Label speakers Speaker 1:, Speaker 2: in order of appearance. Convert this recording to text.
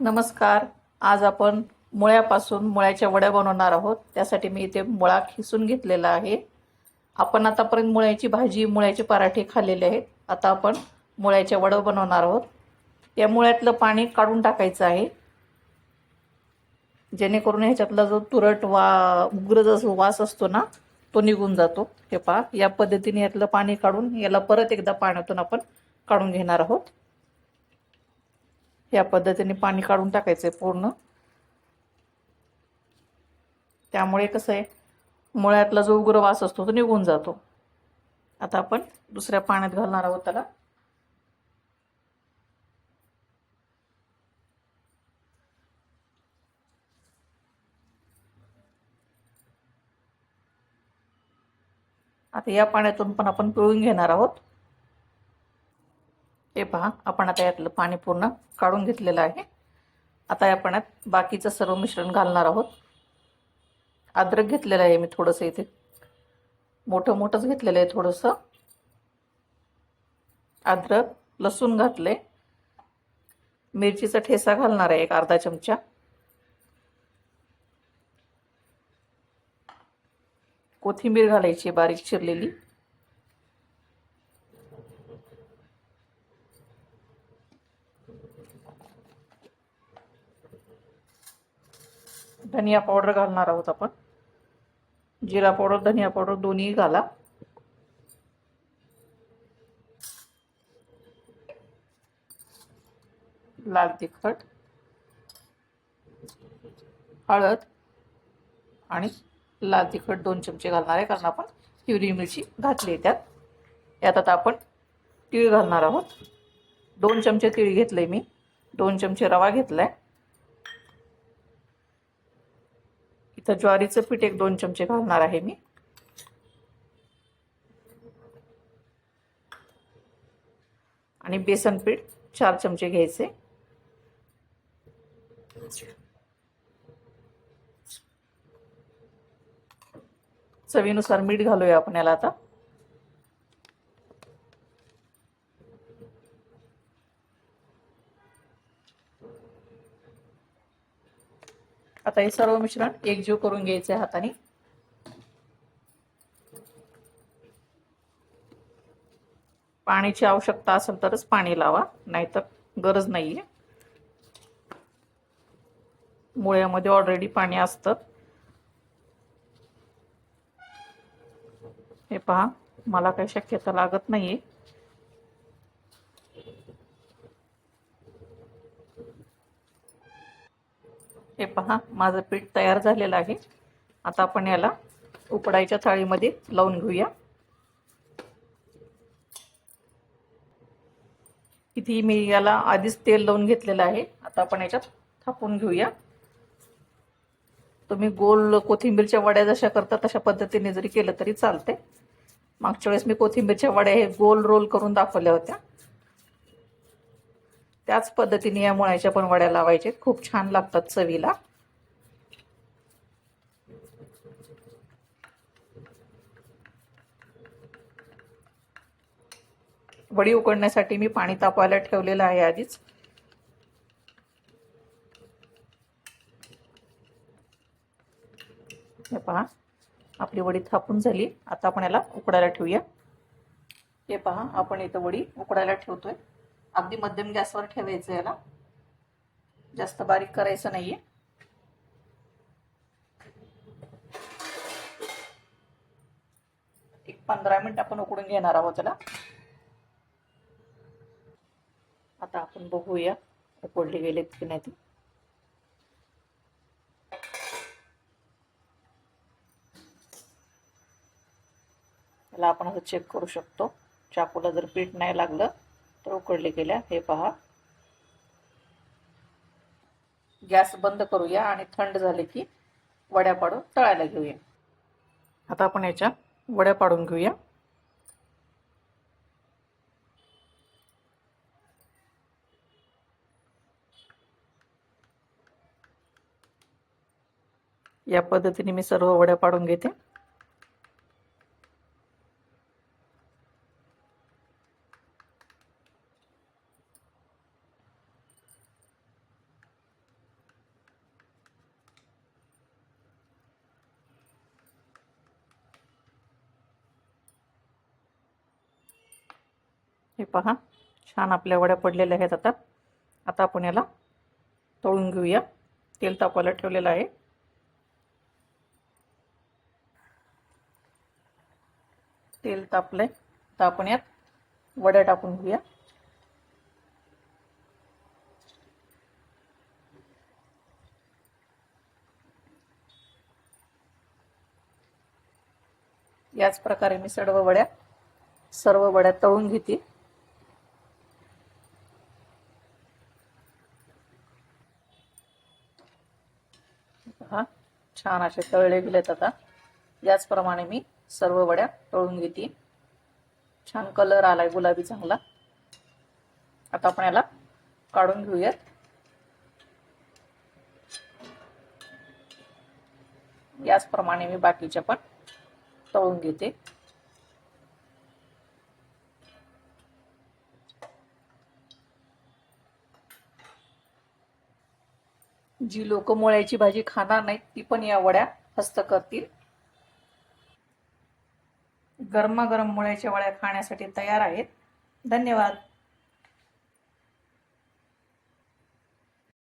Speaker 1: नमस्कार. आज आपण मुळ्यापासून मुळ्याच्या वड्या बनवणार आहोत. त्यासाठी मी इथे मुळा खिसून घेतलेला आहे. आपण आतापर्यंत मुळ्याची भाजी मुळ्याचे पराठे खाल्लेले आहेत. आता आपण मुळ्याच्या वडं बनवणार आहोत. या मुळ्यातलं पाणी काढून टाकायचं आहे. जेणेकरून ह्याच्यातला जो तुरट वा उग्र जो वास असतो ना तो निघून जातो. हे पहा या पद्धतीने यातलं पाणी काढून याला परत एकदा पाण्यातून आपण काढून घेणार आहोत. या पद्धतीने पाणी काढून टाकायचं आहे पूर्ण. त्यामुळे कसं आहे मुळ्यातला जो उग्र वास असतो तो निघून जातो. आता आपण दुसऱ्या पाण्यात घालणार आहोत त्याला. आता या पाण्यातून पण आपण पिळून घेणार आहोत. हे पहा आपण आता यातलं पाणी पूर्ण काढून घेतलेलं आहे. आता आपण यात बाकीचं सर्व मिश्रण घालणार आहोत. अद्रक घेतलेलं आहे मी थोडंसं इथे. मोठं मोठंच घेतलेलं आहे थोडंसं. अद्रक लसूण घातले मिरचीचा ठेसा घालणार आहे एक अर्धा चमचा. कोथिंबीर घालायची बारीक चिरलेली. धनिया पावडर घालणार आहोत आपण. जिरा पावडर धनिया पावडर दोन्ही घाला. लाल तिखट हळद आणि लाल तिखट दोन चमचे घालणार आहे. कारण आपण हिरवी मिरची घातली आहे त्यात. यात आता आपण तीळ घालणार आहोत. दोन चमचे तीळ घेतले मी. दोन चमचे रवा घेतला आहे इथं ज्वारीचं पीठ एक दोन चमचे घालणार आहे मी. आणि बेसन पीठ चार चमचे घ्यायचे. चवीनुसार मीठ घालूया आपण याला आता. आता हे सर्व मिश्रण एकजीव करून घ्यायचे हाताने. पाण्याची आवश्यकता असेल तरच पाणी लावा नाहीतर गरज नाहीये. मुळ्यामध्ये ऑलरेडी पाणी असतं. हे पहा मला काही शक्यता लागत नाहीये. आहे पहा माझं पीठ तयार झालेलं आहे. आता आपण याला उकडायच्या थाळीमध्ये लावून घेऊया. इथे मी याला आधीच तेल लावून घेतलेलं आहे. आता आपण याच्यात थापून घेऊया. तुम्ही गोल कोथिंबीरच्या वड्या जशा करता तशा पद्धतीने जरी केलं तरी चालते मागच्या वेळेस मी कोथिंबीरच्या वड्या हे गोल रोल करून दाखवल्या होत्या. त्याच पद्धतीने या मुळ्याच्या पण वड्या लावायचे. खूप छान लागतात चवीला. वडी उकडण्यासाठी मी पाणी तापवायला ठेवलेलं आहे आधीच. हे पहा आपली वडी थापून झाली. आता आपण याला उकडायला ठेवूया. हे पहा आपण इथं वडी उकडायला ठेवतोय. अगदी मध्यम गॅसवर ठेवायचं याला. जास्त बारीक करायचं नाहीये. एक पंधरा मिनिट आपण उकडून घेणार आहोत त्याला आता आपण बघूया उकडले गेलेत की नाही त्याला आपण असं चेक करू शकतो. चाकूला जर पीठ नाही लागलं तर उकडले गेल्या. हे पहा. गॅस बंद करूया आणि थंड झाले की वड्या पाडून तळायला घेऊया. आता आपण याच्या वड्या पाडून घेऊया. या पद्धतीने मी सर्व वड्या पाडून घेते. हे पहा छान आपल्या वड्या पडलेल्या आहेत आता. आता आपण याला तळून घेऊया. तेल तापायला ठेवलेलं आहे. तेल तापलंय. तर आपण यात. वड्या टाकून घेऊया. याच प्रकारे मी सर्व वड्या सर्व वड्या तळून घेते. हा छान असे तळले गेलेत आता. याचप्रमाणे मी सर्व वड्या तळून घेते. छान कलर आलाय गुलाबी चांगला. आता आपण याला काढून घेऊयात. याचप्रमाणे मी बाकीच्या पण तळून घेते. जी लोक मुळ्याची भाजी खाणार नाहीत ती पण या वड्या हस्त करतील. गरमागरम मुळ्याच्या वळ्या खाण्यासाठी तयार आहेत. धन्यवाद.